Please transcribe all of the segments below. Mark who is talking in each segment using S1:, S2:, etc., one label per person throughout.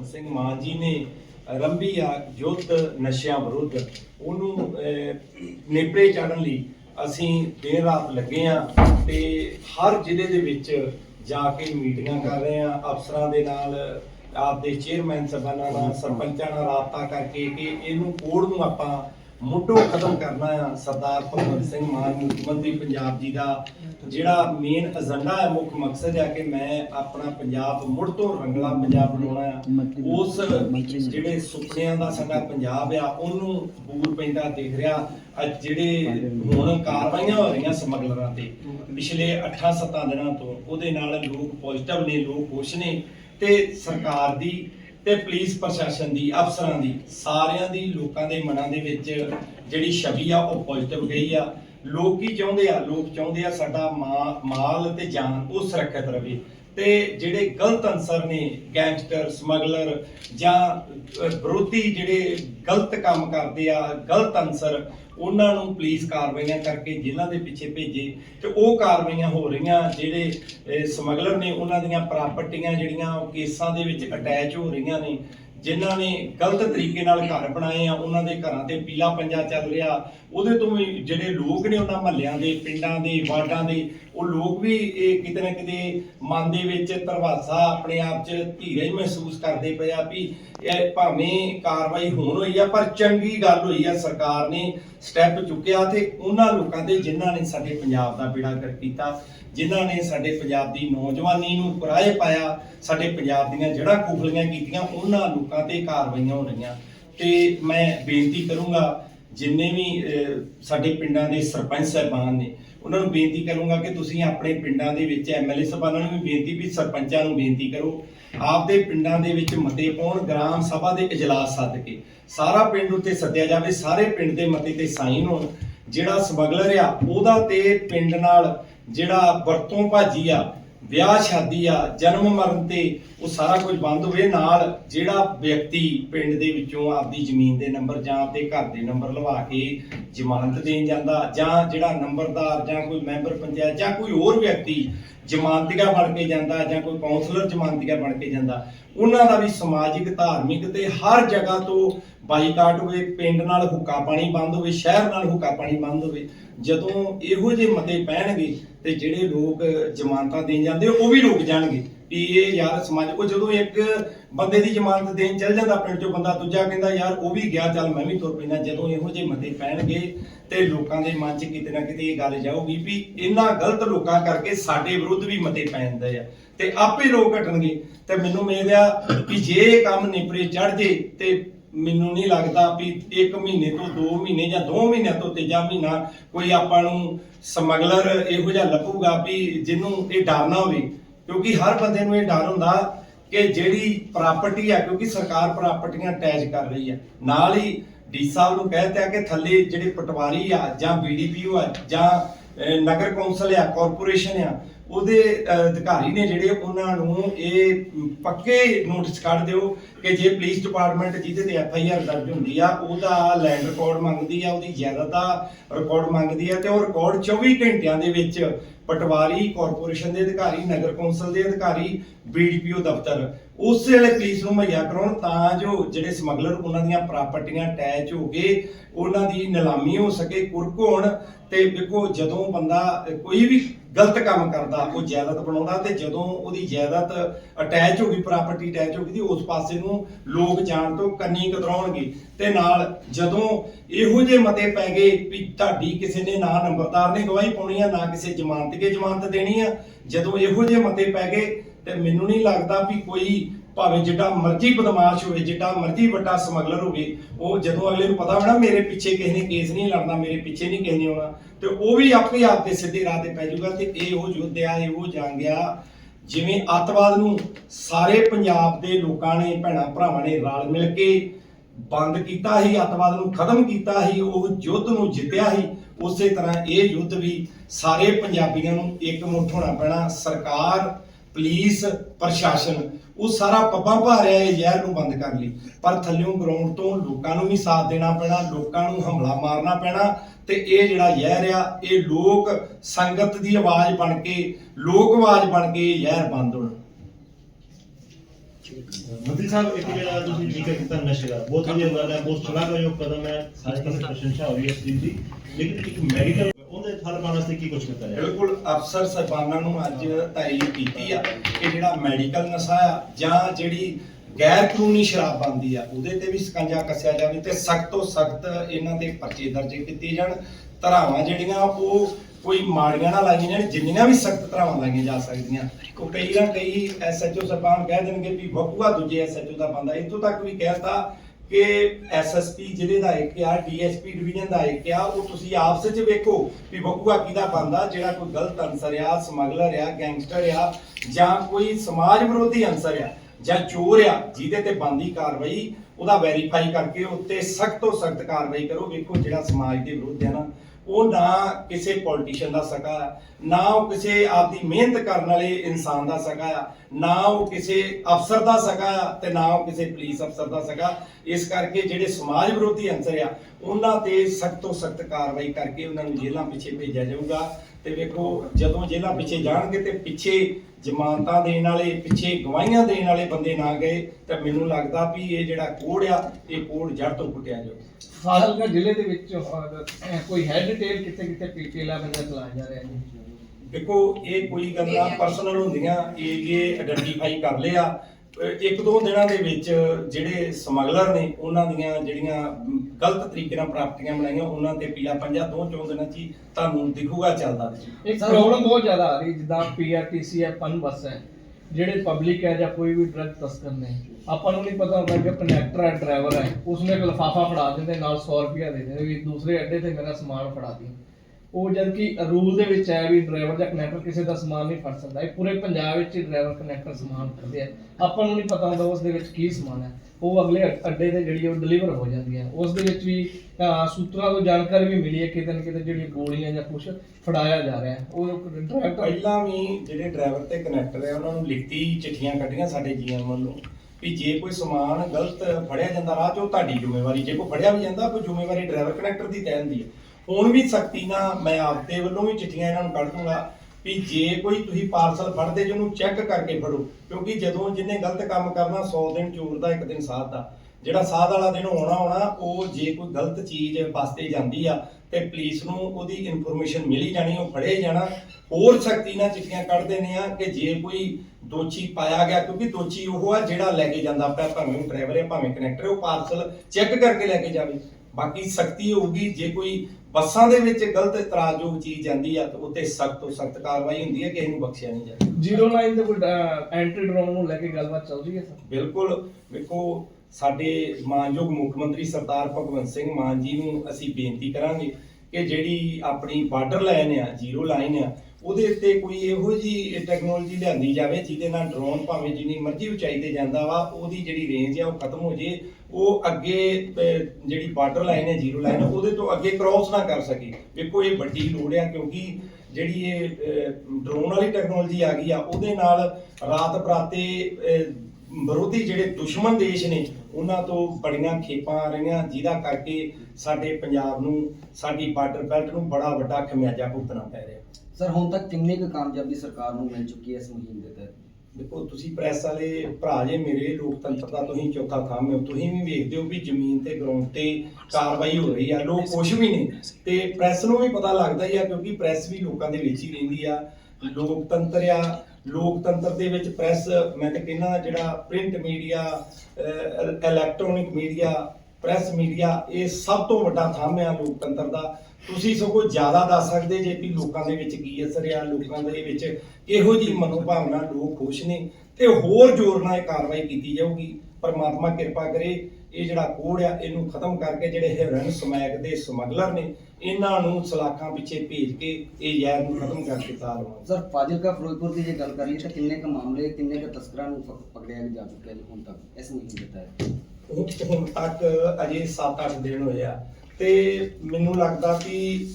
S1: ਭਗਵੰਤ ਸਿੰਘ ਮਾਨ ਜੀ ਨੇ ਰੰਭੀ ਆ ਯੁੱਧ ਨਸ਼ਿਆਂ ਵਿਰੁੱਧ ਉਹਨੂੰ ਨੇਪਰੇ ਚਾੜਨ ਲਈ ਅਸੀਂ ਦਿਨ ਰਾਤ ਲੱਗੇ ਆ ਤੇ ਹਰ ਜ਼ਿਲ੍ਹੇ ਦੇ ਵਿੱਚ ਜਾ ਕੇ ਮੀਟਿੰਗਾਂ ਕਰ ਰਹੇ ਆ ਅਫਸਰਾਂ ਦੇ ਨਾਲ ਆਪਦੇ ਚੇਅਰਮੈਨ ਸਭਾਨਾਂ ਨਾਲ, ਸਰਪੰਚਾਂ ਨਾਲ ਰਾਬਤਾ ਕਰਕੇ ਕਿ ਇਹਨੂੰ ਕੋੜ ਨੂੰ ਆਪਾਂ ਮੁੱਢੋਂ ਖਤਮ ਕਰਨਾ ਆ ਸਰਦਾਰ ਭਗਵੰਤ ਸਿੰਘ ਮਾਨ ਮੁੱਖ ਮੰਤਰੀ ਪੰਜਾਬ ਜੀ ਦਾ ਜਿਹੜਾ ਮੇਨ ਏਜੰਡਾ ਹੈ ਮੁੱਖ ਮਕਸਦ ਹੈ ਕਿ ਮੈਂ ਆਪਣਾ ਪੰਜਾਬ ਮੁੜ ਤੋਂ ਰੰਗਲਾ ਪੰਜਾਬ ਬਣਾਉਣਾ ਆ। ਉਸ ਜਿਹੜੇ ਸੁਪਨਿਆਂ ਦਾ ਸਾਡਾ ਪੰਜਾਬ ਆ ਉਹਨੂੰ ਬੂਰ ਪੈਂਦਾ ਦਿਖ ਰਿਹਾ। ਅੱਜ ਜਿਹੜੇ ਹੁਣ ਕਾਰਵਾਈਆਂ ਹੋ ਰਹੀਆਂ ਸਮਗਲਰਾਂ ਤੇ ਪਿਛਲੇ 8-7 ਦਿਨਾਂ ਤੋਂ ਉਹਦੇ ਨਾਲ ਲੋਕ ਪੋਜ਼ਿਟਿਵ ਨੇ ਲੋਕ ਖੁਸ਼ ਨੇ ਤੇ ਸਰਕਾਰ ਦੀ ਤੇ ਪੁਲਿਸ ਪ੍ਰਸ਼ਾਸਨ ਦੀ, ਅਫਸਰਾਂ ਦੀ, ਸਾਰਿਆਂ ਦੀ, ਲੋਕਾਂ ਦੇ ਮਨਾਂ ਦੇ ਵਿੱਚ ਜਿਹੜੀ ਛਵੀ ਆ, ਉਹ ਪੋਜ਼ਿਟਿਵ ਗਈ ਆ। ਲੋਕ ਕੀ ਚਾਹੁੰਦੇ ਆ? ਲੋਕ ਚਾਹੁੰਦੇ ਆ ਸਾਡਾ ਮਾ- ਮਾਲ ਤੇ ਜਾਨ ਉਹ ਸੁਰੱਖਿਅਤ ਰਵੇ। ਤੇ ਜਿਹੜੇ ਗਲਤ ਅਨਸਰ ਨੇ ਗੈਂਗਸਟਰ ਸਮਗਲਰ ਜਾਂ ਵਿਰੋਧੀ ਜਿਹੜੇ ਗਲਤ ਕੰਮ ਕਰਦੇ ਆ, ਗਲਤ ਅਨਸਰ, ਉਹਨਾਂ ਨੂੰ ਪੁਲਿਸ ਕਾਰਵਾਈਆਂ ਕਰਕੇ ਜੇਲ੍ਹਾਂ ਦੇ ਪਿੱਛੇ ਭੇਜੇ ਤੇ ਉਹ ਕਾਰਵਾਈਆਂ ਹੋ ਰਹੀਆਂ ਜਿਹੜੇ ਸਮਗਲਰ ਨੇ, ਉਹਨਾਂ ਦੀਆਂ ਪ੍ਰਾਪਰਟੀਆਂ ਜਿਹੜੀਆਂ ਉਹ ਕੇਸਾਂ ਦੇ ਵਿੱਚ ਅਟੈਚ ਹੋ ਰਹੀਆਂ ਨੇ, ਜਿਨ੍ਹਾਂ ਨੇ ਗਲਤ ਤਰੀਕੇ ਨਾਲ ਘਰ ਬਣਾਏ ਆ, ਉਹਨਾਂ ਦੇ ਘਰਾਂ ਤੇ ਪੀਲਾ ਪੰਜਾ ਚੱਲ ਰਿਹਾ, ਉਹਦੇ ਤੋਂ ਵੀ ਜਿਹੜੇ ਲੋਕ ਨੇ ਉਹਨਾਂ ਮਹੱਲਿਆਂ ਦੇ, ਪਿੰਡਾਂ ਦੇ, ਵਾਰਡਾਂ ਦੇ ਉਹ ਲੋਕ ਵੀ ਇਹ ਕਿਤੇ ਨਾ ਕਿਤੇ ਮਨ ਦੇ ਵਿੱਚ ਧਰਵਾਸਾ ਆਪਣੇ ਆਪ 'ਚ ਧੀਰਜ ਮਹਿਸੂਸ ਕਰਦੇ ਪਏ ਆ ਵੀ ਇਹ ਭਾਵੇਂ ਕਾਰਵਾਈ ਹੋਣ ਹੋਈ ਆ ਪਰ ਚੰਗੀ ਗੱਲ ਹੋਈ ਆ ਸਰਕਾਰ ਨੇ ਸਟੈਪ ਚੁੱਕਿਆ ਤੇ ਉਹਨਾਂ ਲੋਕਾਂ ਤੇ ਜਿਨ੍ਹਾਂ ਨੇ ਸਾਡੇ ਪੰਜਾਬ ਦਾ ਬੇੜਾ ਕਰ ਕੀਤਾ ਜਿਨ੍ਹਾਂ ਨੇ ਸਾਡੇ ਪੰਜਾਬ ਦੀ ਨੌਜਵਾਨੀ ਨੂੰ ਕੁਰਾਏ ਪਾਇਆ ਸਾਡੇ ਪੰਜਾਬ ਦੀਆਂ ਜੜ੍ਹਾਂ ਖੋਖਲੀਆਂ ਕੀਤੀਆਂ ਉਹਨਾਂ ਲੋਕਾਂ ਤੇ ਕਾਰਵਾਈਆਂ ਹੋ ਰਹੀਆਂ। ਤੇ ਮੈਂ ਬੇਨਤੀ ਕਰੂੰਗਾ ਜਿੰਨੇ ਵੀ ਅਹ, ਸਾਡੇ ਪਿੰਡਾਂ ਦੇ ਸਰਪੰਚ ਸਾਹਿਬਾਨ ਨੇ ਉਹਨਾਂ ਨੂੰ ਬੇਨਤੀ ਕਰੂੰਗਾ ਕਿ ਤੁਸੀਂ ਆਪਣੇ ਪਿੰਡਾਂ ਦੇ ਵਿੱਚ ਐਮਐਲਏ ਸਾਹਿਬਾਨਾਂ ਨੂੰ ਵੀ ਬੇਨਤੀ ਵੀ ਸਰਪੰਚਾਂ ਨੂੰ ਬੇਨਤੀ ਕਰੋ। ਆਪਦੇ ਪਿੰਡਾਂ ਦੇ ਵਿੱਚ ਮਤੇ ਪਾਉਣ, ਗ੍ਰਾਮ ਸਭਾ ਦੇ ਇਜਲਾਸ ਸੱਦ ਕੇ। ਸਾਰਾ ਪਿੰਡ ਉੱਤੇ ਸੱਦਿਆ ਜਾਵੇ, ਸਾਰੇ ਪਿੰਡ ਦੇ ਮਤੇ ਤੇ ਸਾਈਨ ਹੋਣ। ਜਿਹੜਾ ਸਮਗਲਰ ਆ, ਉਹਦਾ ਤੇ ਪਿੰਡ ਨਾਲ ਜਿਹੜਾ ਵਰਤੋਂ ਭਾਜੀ ਆ ਵਿਆਹ, ਸ਼ਾਦੀ ਆ, ਜਨਮ ਮਰਨ ਤੇ ਉਹ ਸਾਰਾ ਕੁਝ ਬੰਦ ਹੋਵੇ, ਨਾਲ ਜਿਹੜਾ ਵਿਅਕਤੀ ਪਿੰਡ ਦੇ ਵਿੱਚੋਂ ਆਪਦੀ ਜ਼ਮੀਨ ਦੇ ਨੰਬਰ ਜਾਂ ਤੇ ਘਰ ਦੇ ਨੰਬਰ ਲਵਾ ਕੇ ਜ਼ਮਾਨਤ ਦੇਣ ਜਾਂਦਾ, ਜਾਂ ਜਿਹੜਾ ਨੰਬਰਦਾਰ ਜਾਂ ਕੋਈ ਮੈਂਬਰ ਪੰਚਾਇਤ ਜਾਂ ਕੋਈ ਹੋਰ ਵਿਅਕਤੀ ਜ਼ਮਾਨਤੀਆ ਬਣ ਕੇ ਜਾਂਦਾ ਜਾਂ ਕੋਈ ਕਾਉਂਸਲਰ ਜ਼ਮਾਨਤੀਆ ਬਣ ਕੇ ਜਾਂਦਾ, ਉਹਨਾਂ ਦਾ ਵੀ ਸਮਾਜਿਕ, ਧਾਰਮਿਕ ਤੇ ਹਰ ਜਗ੍ਹਾ ਤੋਂ ਬਾਈਕਾਟ ਹੋਵੇ, ਪਿੰਡ ਨਾਲ ਹੁੱਕਾ ਪਾਣੀ ਬੰਦ ਹੋਵੇ, ਸ਼ਹਿਰ ਨਾਲ ਹੁੱਕਾ ਪਾਣੀ ਬੰਦ ਹੋਵੇ ਜਦੋਂ ਇਹੋ ਜਿਹੇ ਮਤੇ ਪੈਣਗੇ ਤੇ ਜਿਹੜੇ ਲੋਕ ਜ਼ਮਾਨਤਾਂ ਦੇਣ ਜਾਂਦੇ, ਉਹ ਵੀ ਰੁਕ ਜਾਣਗੇ। ਵੀ ਇਹ ਯਾਰ ਸਮਾਜ, ਉਹ ਜਦੋਂ ਇੱਕ ਬੰਦੇ ਦੀ ਜ਼ਮਾਨਤ ਦੇਣ ਚੱਲ ਜਾਂਦਾ ਪਿੰਡ ਚੋਂ, ਬੰਦਾ ਦੂਜਾ ਕਹਿੰਦਾ, ਯਾਰ, ਉਹ ਵੀ ਗਿਆ, ਚੱਲ ਮੈਂ ਵੀ ਤੁਰ ਪੈਂਦਾ। ਜਦੋਂ ਇਹੋ ਜਿਹੇ ਮਤੇ ਪੈਣਗੇ ਤੇ ਲੋਕਾਂ ਦੇ ਮਨ 'ਚ ਕਿਤੇ ਨਾ ਕਿਤੇ ਇਹ ਗੱਲ ਜਾਊਗੀ ਵੀ ਇਹਨਾਂ ਗਲਤ ਲੋਕਾਂ ਕਰਕੇ ਸਾਡੇ ਵਿਰੁੱਧ ਵੀ ਮਤੇ ਪੈਂਦੇ ਆ ਤੇ ਆਪੇ ਲੋਕ ਘਟਣਗੇ। ਤੇ ਮੈਨੂੰ ਉਮੀਦ ਆ ਵੀ ਜੇ ਇਹ ਕੰਮ ਨਿਪਰੇ ਚੜ ਜੇ ਤੇ ਮੈਨੂੰ ਨਹੀਂ ਲੱਗਦਾ ਵੀ 1 ਮਹੀਨੇ ਤੋਂ 2 ਮਹੀਨੇ ਜਾਂ 2 ਮਹੀਨਿਆਂ ਤੋਂ ਤੀਜਾ ਮਹੀਨਾ ਕੋਈ ਆਪਾਂ ਨੂੰ ਸਮਗਲਰ ਇਹੋ ਜਿਹਾ ਲੱਭੂਗਾ ਵੀ ਜਿਹਨੂੰ ਇਹ ਡਰ ਨਾ ਹੋਵੇ। ਕਿਉਂਕਿ ਹਰ ਬੰਦੇ ਨੂੰ ਇਹ ਡਰ ਹੁੰਦਾ ਕਿ ਜਿਹੜੀ ਪ੍ਰਾਪਰਟੀ ਆ ਕਿਉਂਕਿ ਸਰਕਾਰ ਪ੍ਰਾਪਰਟੀਆਂ ਅਟੈਚ ਕਰ ਰਹੀ ਹੈ। ਨਾਲ ਹੀ ਡੀ ਸਾਹਿਬ ਨੂੰ ਕਹਿਤਾ ਕਿ ਥੱਲੇ ਜਿਹੜੇ ਪਟਵਾਰੀ ਆ ਜਾਂ ਬੀਡੀਪੀਓ ਆ ਜਾਂ ਨਗਰ ਕੌਂਸਲ ਆ, ਕਾਰਪੋਰੇਸ਼ਨ ਆ ਉਹਦੇ ਅਧਿਕਾਰੀ ਨੇ ਜਿਹੜੇ ਉਹਨਾਂ ਨੂੰ ਇਹ ਪੱਕੇ ਨੋਟਿਸ ਕੱਢ ਦਿਓ ਕਿ ਜੇ ਪੁਲਿਸ ਡਿਪਾਰਟਮੈਂਟ ਜਿਹਦੇ ਤੇ ਐਫ ਆਈ ਆਰ ਦਰਜ ਹੁੰਦੀ ਆ, ਉਹਦਾ ਲੈਂਡ ਰਿਕਾਰਡ ਮੰਗਦੀ ਆ, ਉਹਦੀ ਜ਼ਿਆਦਾ ਦਾ ਰਿਕਾਰਡ ਮੰਗਦੀ ਆ ਤੇ ਉਹ ਰਿਕਾਰਡ 24 ਘੰਟਿਆਂ ਦੇ ਵਿੱਚ ਪਟਵਾਰੀ ਕਾਰਪੋਰੇਸ਼ਨ ਦੇ ਅਧਿਕਾਰੀ, ਨਗਰ ਕੌਂਸਲ ਦੇ ਅਧਿਕਾਰੀ ਬੀਡੀਪੀਓ ਦਫ਼ਤਰ ਉਸ ਵੇਲੇ ਪੁਲਿਸ ਨੂੰ ਮੁਹੱਈਆ ਕਰਾਉਣ ਤਾਂ ਜੋ ਜਿਹੜੇ ਸਮਗਲਰ ਉਹਨਾਂ ਦੀਆਂ ਪ੍ਰਾਪਰਟੀਆਂ ਅਟੈਚ ਹੋ ਕੇ ਉਹਨਾਂ ਦੀ ਨਿਲਾਮੀ ਹੋ ਸਕੇ, ਕੁਰਕ ਹੋਣ ਤੇ ਵੇਖੋ ਜਦੋਂ ਬੰਦਾ ਕੋਈ ਵੀ ਗਲਤ ਕੰਮ ਕਰਦਾ, ਉਹ ਜਾਇਦਾਦ ਬਣਾਉਂਦਾ ਤੇ ਜਦੋਂ ਉਹਦੀ ਜਾਇਦਾਦ ਅਟੈਚ ਹੋ ਗਈ, ਪ੍ਰਾਪਰਟੀ ਅਟੈਚ ਹੋ ਗਈ ਤੇ ਉਸ ਪਾਸੇ ਨੂੰ ਲੋਕ ਜਾਣ ਤੋਂ ਕੰਨੀ ਕਤਰਾਉਣਗੇ। ਤੇ ਨਾਲ ਜਦੋਂ ਇਹੋ ਜਿਹੇ ਮਤੇ ਪੈ ਗਏ ਵੀ ਤੁਹਾਡੀ ਕਿਸੇ ਨੇ ਨਾ ਨੰਬਰਦਾਰ ਨੇ ਗਵਾਹੀ ਪਾਉਣੀ ਆ, ਨਾ ਕਿਸੇ ਜ਼ਮਾਨਤ ਕੇ ਜ਼ਮਾਨਤ ਦੇਣੀ ਆ, ਜਦੋਂ ਇਹੋ ਜਿਹੇ ਮਤੇ ਪੈ ਗਏ ਤੇ ਮੈਨੂੰ ਨਹੀਂ ਲੱਗਦਾ ਵੀ ਕੋਈ ਭਾਵੇਂ ਜਿੱਡਾ ਮਰਜ਼ੀ ਬਦਮਾਸ਼ ਹੋਵੇ, ਜਿੱਡਾ ਮਰਜ਼ੀ ਵੱਡਾ ਸਮਗਲਰ ਹੋਵੇ, ਉਹ ਜਦੋਂ ਅਗਲੇ ਨੂੰ ਪਤਾ ਹੋਣਾ ਮੇਰੇ ਪਿੱਛੇ ਕਿਸੇ ਨੇ ਕੇਸ ਨਹੀਂ ਲੜਨਾ, ਮੇਰੇ ਪਿੱਛੇ ਨਹੀਂ ਕਿਸੇ ਨੇ ਆਉਣਾ, ਤੇ ਉਹ ਵੀ ਆਪੇ ਆਪ ਤੇ ਸਿੱਧੇ ਰਾਹ ਤੇ ਪੈ ਜਾਊਗਾ ਤੇ ਇਹ ਉਹ ਯੁੱਧ ਇਹ ਉਹ ਜੰਗ ਜਿਵੇਂ ਅੱਤਵਾਦ ਨੂੰ ਸਾਰੇ ਪੰਜਾਬ ਦੇ ਲੋਕਾਂ ਨੇ, ਭੈਣਾਂ ਭਰਾਵਾਂ ਨੇ ਰਲ ਮਿਲ ਕੇ ਬੰਦ ਕੀਤਾ ਸੀ, ਅੱਤਵਾਦ ਨੂੰ ਖਤਮ ਕੀਤਾ ਸੀ, ਉਹ ਯੁੱਧ ਨੂੰ ਜਿੱਤਿਆ ਸੀ, ਉਸੇ ਤਰ੍ਹਾਂ ਇਹ ਯੁੱਧ ਵੀ ਸਾਰੇ ਪੰਜਾਬੀਆਂ ਨੂੰ ਇੱਕ ਮੁੱਠ ਹੋਣਾ ਪੈਣਾ, ਸਰਕਾਰ ਪੁਲਿਸ ਪ੍ਰਸ਼ਾਸਨ ਉਹ ਸਾਰਾ ਪੱਪਾ ਭਾ ਰਿਹਾ ਹੈ ਜ਼ਹਿਰ ਨੂੰ ਬੰਦ ਕਰਨ ਲਈ। ਪਰ ਥੱਲਿਓਂ ਗਰਾਊਂਡ ਤੋਂ ਲੋਕਾਂ ਨੂੰ ਵੀ ਸਾਥ ਦੇਣਾ ਪੈਣਾ ਲੋਕਾਂ ਨੂੰ ਹਮਲਾ ਮਾਰਨਾ ਪੈਣਾ ਤੇ ਇਹ ਜਿਹੜਾ ਜ਼ਹਿਰ ਆ ਇਹ ਲੋਕ ਸੰਗਤ ਦੀ ਆਵਾਜ਼ ਬਣ ਕੇ ਲੋਕ ਆਵਾਜ਼ ਬਣ ਕੇ ਜ਼ਹਿਰ ਬੰਦ ਹੋਣਾ।
S2: ਮੰਤਰੀ ਸਾਹਿਬ ਇੱਕ ਜਿਹੜਾ ਤੁਸੀਂ ਜ਼ਿਕਰ ਕੀਤਾ ਨਸ਼ੇ ਦਾ ਬਹੁਤ ਵਧੀਆ ਗੱਲ ਹੈ ਬਹੁਤ ਸ਼ਲਾਘਾਯੋਗ ਕਦਮ ਹੈ ਸਾਰੀ ਪਾਸੇ ਪ੍ਰਸ਼ੰਸਾ ਹੋ ਰਹੀ ਹੈ ਇਸ ਚੀਜ਼ ਦੀ। ਲੇਕਿਨ ਇੱਕ ਮੈਡੀਕਲ ਉਹਦੇ ਪਾਉਣ ਵਾਸਤੇ ਕੀ ਕੁਝ ਕੀਤਾ ਜਾਏ
S1: ਬਿਲਕੁਲ, ਅਫਸਰ ਸਾਹਿਬਾਨਾਂ ਨੂੰ ਅੱਜ ਤਾਇਦ ਕੀਤੀ ਆ ਕਿ ਜਿਹੜਾ ਮੈਡੀਕਲ ਨਸ਼ਾ ਆ ਜਾਂ ਜਿਹੜੀ ਗੈਰ ਕਾਨੂੰਨੀ ਸ਼ਰਾਬ ਬਣਦੀ ਆ, ਉਹਦੇ ਤੇ ਵੀ ਸਕੰਜਾ ਕੱਸਿਆ ਜਾਵੇ ਤੇ ਸਖਤ ਤੋਂ ਸਖਤ ਇਹਨਾਂ ਦੇ ਪਰਚੇ ਦਰਜ ਕੀਤੇ ਜਾਣ। ਧਰਾਵਾਂ ਜਿਹੜੀਆਂ, ਉਹ ਕੋਈ ਮਾੜੀਆਂ ਨਾ ਲਾਈਆਂ ਜਾਣ, ਜਿੰਨੀਆਂ ਵੀ ਸਖਤ ਧਰਾਵਾਂ ਲਾਈਆਂ ਜਾ ਸਕਦੀਆਂ। ਉਹ ਕਈ ਨਾ ਕਈ ਐਸਐਚਓ ਸਾਹਿਬਾਨ ਕਹਿ ਦੇਣਗੇ ਵੀ ਬਕੂਆ ਦੂਜੇ ਐਸਐਚਓ ਦਾ ਬੰਦਾ, ਇੱਥੋਂ ਤੱਕ ਵੀ ਕਹਿਤਾ ਕਿ ਐਸਐਸਪੀ ਜ਼ਿਲ੍ਹੇ ਦਾ ਇੱਕ ਆ ਡੀਐਸਪੀ ਡਿਵੀਜ਼ਨ ਦਾ ਇੱਕ ਆ, ਉਹ ਤੁਸੀਂ ਆਪਸ ਵਿੱਚ ਵੇਖੋ ਵੀ ਬਕੂਆ ਕਿਹਦਾ ਬੰਦਾ, ਜਿਹੜਾ ਕੋਈ ਗਲਤ ਅਨਸਰ ਆ, ਸਮਗਲਰ ਆ, ਗੈਂਗਸਟਰ ਆ, ਜਾਂ ਕੋਈ ਸਮਾਜ ਵਿਰੋਧੀ ਅਨਸਰ ਆ, ਜਾਂ ਚੋਰ ਆ, ਜਿਹਦੇ ਤੇ ਬੰਦੀ ਕਾਰਵਾਈ, ਉਹਦਾ ਵੈਰੀਫਾਈ ਕਰਕੇ ਉੱਤੇ ਸਖਤ ਤੋਂ ਸਖਤ ਕਾਰਵਾਈ ਕਰੋ। ਵੇਖੋ ਜਿਹੜਾ ਸਮਾਜ ਦੇ ਵਿਰੁੱਧ ਹੈ ਨਾ, ਉਹ ਨਾ ਕਿਸੇ ਪੋਲੀਟੀਸ਼ੀਅਨ ਦਾ ਸਕਾ ਨਾ ਉਹ ਕਿਸੇ ਆਪਦੀ ਮਿਹਨਤ ਕਰਨ ਵਾਲੇ ਇਨਸਾਨ ਦਾ ਸਕਾ ਆ, ਨਾ ਉਹ ਕਿਸੇ ਅਫਸਰ ਦਾ ਸਕਾ ਆ ਤੇ ਨਾ ਉਹ ਕਿਸੇ ਪੁਲਿਸ ਅਫਸਰ ਦਾ ਸਕਾ ਇਸ ਕਰਕੇ ਜਿਹੜੇ ਸਮਾਜ ਵਿਰੋਧੀ ਅੰਸਰ ਆ, ਉਹਨਾਂ ਤੇ ਸਖਤ ਤੋਂ ਸਖਤ ਕਾਰਵਾਈ ਕਰਕੇ ਉਹਨਾਂ ਨੂੰ ਜੇਲ੍ਹਾਂ ਪਿੱਛੇ ਭੇਜਿਆ ਜਾਊਗਾ। ਤੇ ਵੇਖੋ, ਜਦੋਂ ਜੇਲ੍ਹਾਂ ਪਿੱਛੇ ਜਾਣਗੇ ਤੇ ਪਿੱਛੇ ਜ਼ਮਾਨਤਾਂ ਦੇਣ ਵਾਲੇ, ਪਿੱਛੇ ਗਵਾਹੀਆਂ ਦੇਣ ਵਾਲੇ ਬੰਦੇ ਨਾ ਗਏ, ਤਾਂ ਮੈਨੂੰ ਲੱਗਦਾ ਵੀ ਇਹ ਜਿਹੜਾ ਕੋੜ ਆ, ਇਹ ਕੋੜ ਜੜ ਤੋਂ ਕੁੱਟਿਆ ਜਾਊ
S3: ਫਾਜ਼ਿਲਕਾ ਜ਼ਿਲ੍ਹੇ ਦੇ ਵਿੱਚ ਕੋਈ ਹੈ ਡਿਟੇਲ ਕਿੱਥੇ ਕਿੱਥੇ ਪੀਕੇ ਬੰਦਾ ਚਲਾਇਆ ਜਾ ਰਿਹਾ ਜੀ?
S1: ਦੇਖੋ ਇਹ ਕੋਈ ਗੱਲਾਂ ਪਰਸਨਲ ਹੁੰਦੀਆਂ ਇਹ ਇਹ ਆਇਡੈਂਟੀਫਾਈ ਕਰ ਲਿਆ ਇੱਕ ਦੋ ਦਿਨਾਂ ਦੇ ਵਿੱਚ ਜਿਹੜੇ ਸਮਗਲਰ ਨੇ ਉਹਨਾਂ ਦੀਆਂ ਜਿਹੜੀਆਂ ਗਲਤ ਤਰੀਕੇ ਨਾਲ ਪ੍ਰਾਪਤੀਆਂ ਬਣਾਈਆਂ ਉਹਨਾਂ ਤੇ ਪੀਲਾ ਪੰਜਾ ਦੋ ਚੌਂ ਦਿਨਾਂ 'ਚ ਹੀ ਤੁਹਾਨੂੰ ਦਿਖੂਗਾ ਚੱਲਦਾ
S3: ਇੱਕ ਪ੍ਰੋਬਲਮ ਬਹੁਤ ਜ਼ਿਆਦਾ ਆ ਰਹੀ ਜਿੱਦਾਂ ਪੀਆਰਟੀਸੀ ਹੈ ਪਨ ਬੱਸ ਹੈ ਜਿਹੜੇ ਪਬਲਿਕ ਹੈ ਜਾਂ ਕੋਈ ਵੀ ਡਰਗ ਤਸਕਰ ਨੇ ਆਪਾਂ ਨੂੰ ਨਹੀਂ ਪਤਾ ਹੁੰਦਾ ਕਿ ਕਨੈਕਟਰ ਹੈ ਡਰਾਈਵਰ ਹੈ ਉਸਨੇ ਇੱਕ ਲਫਾਫਾ ਫੜਾ ਦਿੰਦੇ ਨਾਲ 100 ਰੁਪਇਆ ਦੇ ਦਿੰਦੇ ਵੀ ਦੂਸਰੇ ਅੱਡੇ ਤੇ ਮੇਰਾ ਸਮਾਨ ਫੜਾ ਦੀ। ਉਹ ਜਦ ਕਿ ਰੂਲ ਦੇ ਵਿੱਚ ਹੈ ਵੀ ਡਰਾਈਵਰ ਜਾਂ ਕਨੈਕਟਰ ਕਿਸੇ ਦਾ ਸਮਾਨ ਨਹੀਂ ਫੜ ਸਕਦਾ। ਇਹ ਪੂਰੇ ਪੰਜਾਬ ਵਿੱਚ ਡਰਾਈਵਰ ਕਨੈਕਟਰ ਸਮਾਨ ਫੜਦੇ ਆ। ਆਪਾਂ ਨੂੰ ਨਹੀਂ ਪਤਾ ਹੁੰਦਾ ਉਸ ਦੇ ਵਿੱਚ ਕੀ ਸਮਾਨ ਹੈ। ਉਹ ਅਗਲੇ ਅੱਡੇ ਤੇ ਜਿਹੜੀ ਉਹ ਡਿਲੀਵਰ ਹੋ ਜਾਂਦੀ ਹੈ। ਉਸ ਦੇ ਵਿੱਚ ਵੀ ਸੂਤਰਾਂ ਤੋਂ ਜਾਣਕਾਰੀ ਵੀ ਮਿਲੀ ਹੈ ਕਿਤੇ ਨਾ ਕਿਤੇ ਜਿਹੜੀ ਗੋਲੀਆਂ ਜਾਂ ਕੁਝ ਫੜਾਇਆ ਜਾ ਰਿਹਾ ਹੈ। ਉਹ ਡਰਾਈਵਰ
S1: ਪਹਿਲਾਂ ਵੀ ਜਿਹੜੇ ਡਰਾਈਵਰ ਤੇ ਕਨੈਕਟਰ ਹੈ, ਉਹਨਾਂ ਨੂੰ ਲਿਖਤੀ ਚਿੱਠੀਆਂ ਕੱਢੀਆਂ ਸਾਡੇ ਜੀਐਮ ਵੱਲੋਂ ਵੀ ਜੇ ਕੋਈ ਸਮਾਨ ਗਲਤ ਫੜਿਆ ਜਾਂਦਾ ਰਾਹ 'ਚ, ਉਹ ਤੁਹਾਡੀ ਜ਼ਿੰਮੇਵਾਰੀ। ਜੇ ਕੋਈ ਫੜਿਆ ਵੀ ਜਾਂਦਾ ਕੋਈ ਜ਼ਿੰਮੇਵਾਰੀ ਡਰਾਈਵਰ ਕਨੈਕਟਰ ਦੀ ਤੈਅ ਹੁੰਦੀ ਹੈ। ਹੁਣ ਵੀ ਸਖਤੀ ਨਾਲ ਮੈਂ ਆਪਦੇ ਵੱਲੋਂ ਵੀ ਚਿੱਠੀਆਂ ਇਹਨਾਂ ਨੂੰ ਕੱਢ ਦੂੰਗਾ ਵੀ ਜੇ ਕੋਈ ਤੁਸੀਂ ਪਾਰਸਲ ਫੜਦੇ ਜੇ ਉਹਨੂੰ ਚੈੱਕ ਕਰਕੇ ਫੜੋ, ਕਿਉਂਕਿ ਜਦੋਂ ਜਿਹਨੇ ਗਲਤ ਕੰਮ ਕਰਨਾ 100 ਦਿਨ ਚੋਰ ਦਾ, ਇੱਕ ਦਿਨ ਸਾਧ ਦਾ। ਜਿਹੜਾ ਸਾਧ ਵਾਲਾ ਦਿਨ ਹੋਣਾ ਹੋਣਾ, ਉਹ ਜੇ ਕੋਈ ਗਲਤ ਚੀਜ਼ ਵਸਤੇ ਜਾਂਦੀ ਆ, ਤੇ ਪੁਲਿਸ ਨੂੰ ਉਹਦੀ ਇਨਫੋਰਮੇਸ਼ਨ ਮਿਲੀ ਜਾਣੀ, ਉਹ ਫੜੇ ਜਾਣਾ। ਹੋਰ ਸਖਤੀ ਨਾਲ ਚਿੱਠੀਆਂ ਕੱਢ ਦੇਣੇ ਆ ਕਿ ਜੇ ਕੋਈ ਦੋਸ਼ੀ ਪਾਇਆ ਗਿਆ, ਕਿਉਂਕਿ ਦੋਸ਼ੀ ਉਹ ਆ ਜਿਹੜਾ ਲੈ ਕੇ ਜਾਂਦਾ ਪਿਆ ਭਾਵੇਂ ਡਰਾਈਵਰ ਹੈ ਭਾਵੇਂ ਕਨੈਕਟਰ ਉਹ ਪਾਰਸਲ ਚੈੱਕ ਕਰਕੇ ਲੈ ਕੇ ਜਾਵੇ। ਬਾਕੀ ਸਖਤੀ ਹੋਊਗੀ ਜੇ ਕੋਈ ਬੱਸਾਂ ਦੇ ਵਿੱਚ ਗਲਤ ਇਤਰਾਜ਼ਯੋਗ ਚੀਜ਼ ਜਾਂਦੀ ਆ ਤਾਂ ਉੱਤੇ ਸਖਤ ਤੋਂ ਸਖਤ ਕਾਰਵਾਈ ਹੁੰਦੀ ਹੈ ਕਿਸੇ ਨੂੰ ਬਖਸ਼ਿਆ ਨਹੀਂ ਜਾਂਦਾ।
S3: ਜ਼ੀਰੋ ਲਾਈਨ ਤੇ ਕੋਈ ਐਂਟਰੀ ਡਰਾਉਣ ਨੂੰ ਲੈ ਕੇ ਗੱਲਬਾਤ ਚੱਲ ਰਹੀ ਹੈ ਸਰ?
S1: ਬਿਲਕੁਲ ਵੇਖੋ ਸਾਡੇ ਮਾਨਯੋਗ ਮੁੱਖ ਮੰਤਰੀ ਸਰਦਾਰ ਭਗਵੰਤ ਸਿੰਘ ਮਾਨ ਜੀ ਨੂੰ ਅਸੀਂ ਬੇਨਤੀ ਕਰਾਂਗੇ ਕਿ ਜਿਹੜੀ ਆਪਣੀ ਬਾਰਡਰ ਲਾਈਨ ਆ ਜ਼ੀਰੋ ਲਾਈਨ ਆ ਉਹਦੇ ਉੱਤੇ ਕੋਈ ਇਹੋ ਜੀ ਟੈਕਨੋਲੋਜੀ ਲਿਆਂਦੀ ਜਾਵੇ ਜਿਹਦੇ ਨਾਲ ਡਰੋਨ ਭਾਵੇਂ ਜਿੰਨੀ ਮਰਜ਼ੀ ਉਚਾਈ ਤੇ ਜਾਂਦਾ ਵਾ ਉਹਦੀ ਜਿਹੜੀ ਰੇਂਜ ਆ ਉਹ ਖਤਮ ਹੋ ਜੇ ਉਹ ਅੱਗੇ ਜਿਹੜੀ ਬਾਰਡਰ ਲਾਈਨ ਹੈ ਜ਼ੀਰੋ ਲਾਈਨ ਉਹਦੇ ਤੋਂ ਅੱਗੇ ਕ੍ਰਾਸ ਨਾ ਕਰ ਸਕੇ। ਵੇਖੋ, ਇਹ ਵੱਡੀ ਲੋੜ ਆ ਕਿਉਂਕਿ ਜਿਹੜੀ ਇਹ ਡਰੋਨ ਵਾਲੀ ਟੈਕਨੋਲੋਜੀ ਆ ਗਈ ਆ, ਉਹਦੇ ਨਾਲ ਰਾਤ ਬਰਾਤੇ ਵਿਰੋਧੀ ਜਿਹੜੇ ਦੁਸ਼ਮਣ ਦੇਸ਼ ਨੇ, ਉਹਨਾਂ ਤੋਂ ਬੜੀਆਂ ਖੇਪਾਂ ਆ ਰਹੀਆਂ, ਜਿਹਦਾ ਕਰਕੇ ਸਾਡੇ ਪੰਜਾਬ ਨੂੰ, ਸਾਡੀ ਬਾਰਡਰ ਬੈਲਟ ਨੂੰ ਬੜਾ ਵੱਡਾ ਖਮਿਆਜਾ ਭੁਗਤਣਾ ਪੈ ਰਿਹਾ।
S4: ਸਰ, ਹੁਣ ਤੱਕ ਕਿੰਨੀ ਕੁ ਕਾਮਯਾਬੀ ਸਰਕਾਰ ਨੂੰ ਮਿਲ ਚੁੱਕੀ ਹੈ ਇਸ ਮੁਹਿੰਮ ਦੇ ਤਹਿਤ?
S1: ਦੇਖੋ, ਤੁਸੀਂ ਪ੍ਰੈਸ ਵਾਲੇ ਭਰਾ ਜੇ ਮੇਰੇ, ਲੋਕਤੰਤਰ ਦਾ ਤੁਸੀਂ ਚੌਥਾ ਥੰਮ ਹੋ, ਤੁਸੀਂ ਵੀ ਵੇਖਦੇ ਹੋ ਵੀ ਜ਼ਮੀਨ ਤੇ ਗਰਾਊਂਡ ਤੇ ਕਾਰਵਾਈ ਹੋ ਰਹੀ ਆ, ਲੋਕ ਖੁਸ਼ ਵੀ ਨੇ ਤੇ ਪ੍ਰੈਸ ਨੂੰ ਵੀ ਪਤਾ ਲੱਗਦਾ ਹੀ ਆ, ਕਿਉਂਕਿ ਪ੍ਰੈਸ ਵੀ ਲੋਕਾਂ ਦੇ ਵਿੱਚ ਹੀ ਰਹਿੰਦੀ ਆ। ਲੋਕਤੰਤਰ ਆ, ਲੋਕਤੰਤਰ ਦੇ ਵਿੱਚ ਪ੍ਰੈਸ ਮੈਂ ਤਾਂ ਕਹਿੰਦਾ ਜਿਹੜਾ print media electronic media press media ਇਹ ਸਭ ਤੋਂ ਵੱਡਾ ਥੰਮ ਆ ਲੋਕਤੰਤਰ ਦਾ। ਤੁਸੀਂ ਸਗੋਂ ਜ਼ਿਆਦਾ ਦੱਸ ਸਕਦੇ ਜੇ ਵੀ ਲੋਕਾਂ ਦੇ ਵਿੱਚ ਕੀ ਅਸਰ ਆ ਲੋਕਾਂ ਦੇ ਵਿੱਚ ਇਹੋ ਜੀ ਮਨੋਭਾਵਨਾ ਲੋਕ ਖੁਸ਼ ਨੇ ਤੇ ਹੋਰ ਜ਼ੋਰ ਨਾਲ ਇਹ ਕਾਰਵਾਈ ਕੀਤੀ ਜਾਊਗੀ। ਪਰਮਾਤਮਾ ਕਿਰਪਾ ਕਰੇ ਇਹ ਜਿਹੜਾ ਕੋੜ ਆ ਇਹਨੂੰ ਖਤਮ ਕਰਕੇ ਜਿਹੜੇ ਹਿਰਨ ਸਮੈਕ ਦੇ ਸਮਗਲਰ ਨੇ ਇਹਨਾਂ ਨੂੰ ਸਲਾਖਾਂ ਪਿੱਛੇ ਭੇਜ ਕੇ ਇਹ ਜ਼ਹਿਰ ਨੂੰ ਖਤਮ ਕਰਕੇ ਤਾਰ ਲਵਾਂਗੇ
S4: ਸਰ ਫਾਜ਼ਿਲਕਾ ਫਿਰੋਜ਼ਪੁਰ ਦੀ ਜੇ ਗੱਲ ਕਰੀਏ ਤਾਂ ਕਿੰਨੇ ਕੁ ਮਾਮਲੇ ਕਿੰਨੇ ਕੁ ਤਸਕਰਾਂ ਨੂੰ ਪਕ- ਪਕੜਿਆ ਜਾ ਚੁੱਕਿਆ ਜੀ ਹੁਣ ਤੱਕ? ਇਸ ਮੁਹਿੰਮ ਦੇ ਤਹਿਤ
S1: ਹੁਣ ਹੁਣ ਤੱਕ ਅਜੇ 7-8 ਦਿਨ ਹੋਏ ਆ। ਤੇ ਮੈਨੂੰ ਲੱਗਦਾ ਕਿ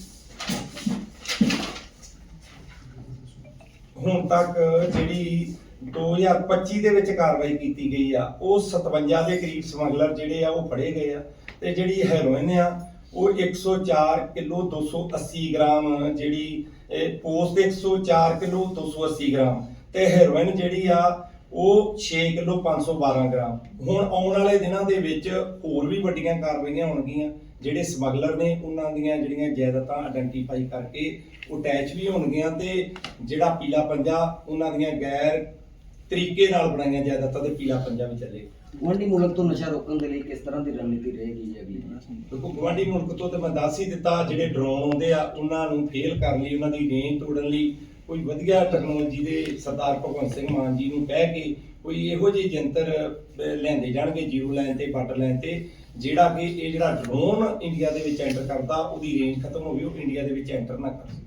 S1: ਹੁਣ ਤੱਕ ਜਿਹੜੀ 2025 ਦੇ ਵਿੱਚ ਕਾਰਵਾਈ ਕੀਤੀ ਗਈ ਆ, ਉਹ 57 ਦੇ ਕਰੀਬ ਸਮਗਲਰ ਜਿਹੜੇ ਆ, ਉਹ ਫੜੇ ਗਏ ਆ ਤੇ ਜਿਹੜੀ ਹੈਰੋਇਨ ਆ, ਉਹ 104 ਕਿਲੋ 280 ਗ੍ਰਾਮ ਜਿਹੜੀ, ਇਹ ਪੋਸਟ 104 ਕਿਲੋ 280 ਗ੍ਰਾਮ ਤੇ ਹੈਰੋਇਨ ਜਿਹੜੀ ਆ ਉਹ 6 ਕਿਲੋ 512 ਗ੍ਰਾਮ। ਹੁਣ ਆਉਣ ਵਾਲੇ ਦਿਨਾਂ ਦੇ ਵਿੱਚ ਹੋਰ ਵੀ ਵੱਡੀਆਂ ਕਾਰਵਾਈਆਂ ਹੋਣਗੀਆਂ। ਜਿਹੜੇ ਸਮਗਲਰ ਨੇ ਉਹਨਾਂ ਦੀਆਂ ਜਿਹੜੀਆਂ ਜਾਇਦਾਦਾਂ ਆਇਡੈਂਟੀਫਾਈ ਕਰਕੇ ਉਹ ਅਟੈਚ ਵੀ ਹੋਣਗੀਆਂ ਤੇ ਜਿਹੜਾ ਪੀਲਾ ਪੰਜਾ ਉਹਨਾਂ ਦੀਆਂ ਗੈਰ ਤਰੀਕੇ ਨਾਲ ਬਣਾਈਆਂ ਜਾਇਦਾਦਾਂ ਤੇ ਪੀਲਾ ਪੰਜਾ ਵੀ ਚੱਲੇ
S4: ਗੁਆਂਢੀ ਮੁਲਕ ਤੋਂ ਨਸ਼ਾ ਰੋਕਣ ਦੇ ਲਈ ਕਿਸ ਤਰ੍ਹਾਂ ਦੀ ਰਣਨੀਤੀ ਰਹੇਗੀ ਜੀ ਅਗਲੀ
S1: ਦੇਖੋ ਗਵਾਂਢੀ ਮੁਲਕ ਤੋਂ ਤੇ ਮੈਂ ਦੱਸ ਹੀ ਦਿੱਤਾ ਜਿਹੜੇ ਡਰੋਨ ਆਉਂਦੇ ਆ ਉਹਨਾਂ ਨੂੰ ਫੇਲ ਕਰਨ ਲਈ ਉਹਨਾਂ ਦੀ ਰੇਂਜ ਤੋੜਨ ਲਈ ਕੋਈ ਵਧੀਆ ਟੈਕਨੋਲੋਜੀ ਦੇ ਸਰਦਾਰ ਭਗਵੰਤ ਸਿੰਘ ਮਾਨ ਜੀ ਨੂੰ ਕਹਿ ਕੇ ਕੋਈ ਇਹੋ ਜਿਹੇ ਯੰਤਰ ਅਹ, ਲਿਆਂਦੇ ਜਾਣਗੇ ਜੀਰੋ ਲਾਈਨ ਤੇ ਬਾਰਡਰ ਲਾਈਨ ਤੇ ਜਿਹੜਾ ਕਿ ਇਹ ਜਿਹੜਾ ਡਰੋਨ ਇੰਡੀਆ ਦੇ ਵਿੱਚ ਐਂਟਰ ਕਰਦਾ ਉਹਦੀ ਰੇਂਜ ਖਤਮ ਹੋਵੇ ਉਹ ਇੰਡੀਆ ਦੇ ਵਿੱਚ ਐਂਟਰ ਨਾ ਕਰ।